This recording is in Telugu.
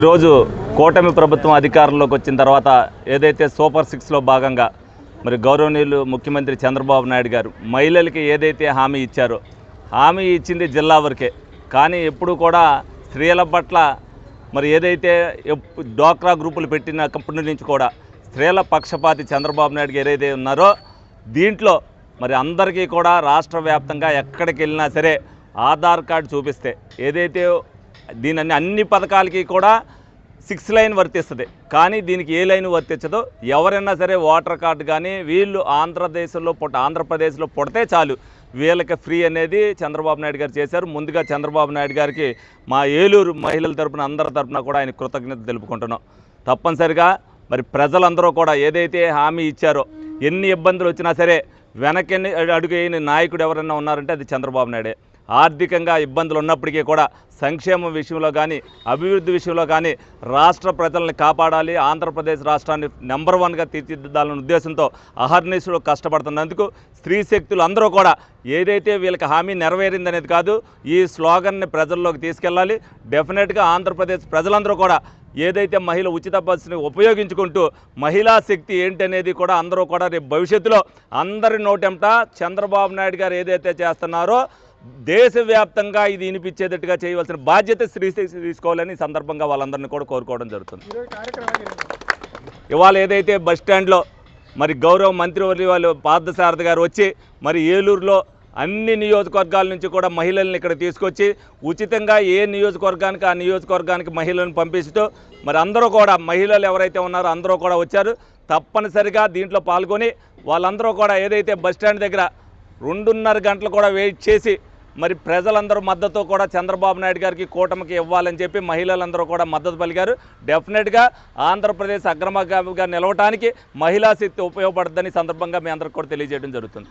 ఈరోజు కూటమి ప్రభుత్వం అధికారంలోకి వచ్చిన తర్వాత ఏదైతే సూపర్ సిక్స్లో భాగంగా మరి గౌరవనీయులు ముఖ్యమంత్రి చంద్రబాబు నాయుడు గారు మహిళలకి ఏదైతే హామీ ఇచ్చారో హామీ ఇచ్చింది జిల్లా వరకే. కానీ ఎప్పుడు కూడా స్త్రీల పట్ల మరి ఏదైతే డోక్రా డ్వాక్రా గ్రూపులు పెట్టిన కంపెనీ నుంచి కూడా స్త్రీల పక్షపాతి చంద్రబాబు నాయుడు గారు ఏదైతే ఉన్నారో దీంట్లో మరి అందరికీ కూడా రాష్ట్ర వ్యాప్తంగా ఎక్కడికి వెళ్ళినా సరే ఆధార్ కార్డు చూపిస్తే ఏదైతే దీని అన్ని అన్ని పథకాలకి కూడా సిక్స్ లైన్ వర్తిస్తుంది. కానీ దీనికి ఏ లైన్ వర్తించదో ఎవరైనా సరే ఓటర్ కార్డు కానీ వీళ్ళు ఆంధ్రదేశంలో పుట్ట ఆంధ్రప్రదేశ్లో పుడితే చాలు. వీళ్ళకి ఫ్రీ అనేది చంద్రబాబు నాయుడు గారు చేశారు. ముందుగా చంద్రబాబు నాయుడు గారికి మా ఏలూరు మహిళల తరపున అందరి తరపున కూడా ఆయన కృతజ్ఞత తెలుపుకుంటున్నాం. తప్పనిసరిగా మరి ప్రజలందరూ కూడా ఏదైతే హామీ ఇచ్చారో ఎన్ని ఇబ్బందులు వచ్చినా సరే వెనక్కి అడుగు నాయకుడు ఎవరైనా ఉన్నారంటే అది చంద్రబాబు నాయుడే. ఆర్థికంగా ఇబ్బందులు ఉన్నప్పటికీ కూడా సంక్షేమం విషయంలో కానీ అభివృద్ధి విషయంలో కానీ రాష్ట్ర ప్రజల్ని కాపాడాలి ఆంధ్రప్రదేశ్ రాష్ట్రాన్ని నెంబర్ వన్గా తీర్చిదిద్దాలనే ఉద్దేశంతో అహర్నిశలు కష్టపడుతున్నందుకు స్త్రీ శక్తులు అందరూ కూడా ఏదైతే వీళ్ళకి హామీ నెరవేరిందనేది కాదు ఈ స్లోగన్ని ప్రజల్లోకి తీసుకెళ్ళాలి. డెఫినెట్గా ఆంధ్రప్రదేశ్ ప్రజలందరూ కూడా ఏదైతే మహిళ ఉచిత బస్సుని ఉపయోగించుకుంటూ మహిళా శక్తి ఏంటనేది కూడా అందరూ కూడా రేపు భవిష్యత్తులో అందరి నోటెంట చంద్రబాబు నాయుడు గారు ఏదైతే చేస్తున్నారో దేశవ్యాప్తంగా ఇది వినిపించేటట్టుగా చేయవలసిన బాధ్యత శ్రీ తీసుకోవాలని సందర్భంగా వాళ్ళందరినీ కూడా కోరుకోవడం జరుగుతుంది? ఇవాళ ఏదైతే బస్ స్టాండ్లో మరి గౌరవ మంత్రివర్య వాళ్ళు పార్థసారథి గారు వచ్చి మరి ఏలూరులో అన్ని నియోజకవర్గాల నుంచి కూడా మహిళల్ని ఇక్కడ తీసుకొచ్చి ఉచితంగా ఏ నియోజకవర్గానికి ఆ నియోజకవర్గానికి మహిళలను పంపిస్తూ మరి అందరూ కూడా మహిళలు ఎవరైతే ఉన్నారో అందరూ కూడా వచ్చారు తప్పనిసరిగా దీంట్లో పాల్గొని వాళ్ళందరూ కూడా ఏదైతే బస్ స్టాండ్ దగ్గర రెండున్నర గంటలు కూడా వెయిట్ చేసి మరి ప్రజలందరూ మద్దతు కూడా చంద్రబాబు నాయుడు గారికి కూటమికి ఇవ్వాలని చెప్పి మహిళలందరూ కూడా మద్దతు పలికారు. డెఫినెట్గా ఆంధ్రప్రదేశ్ అగ్రమగామిగా నిలవటానికి మహిళా శక్తి ఉపయోగపడుతుందని సందర్భంగా మీ అందరికి కూడా తెలియజేయడం జరుగుతుంది.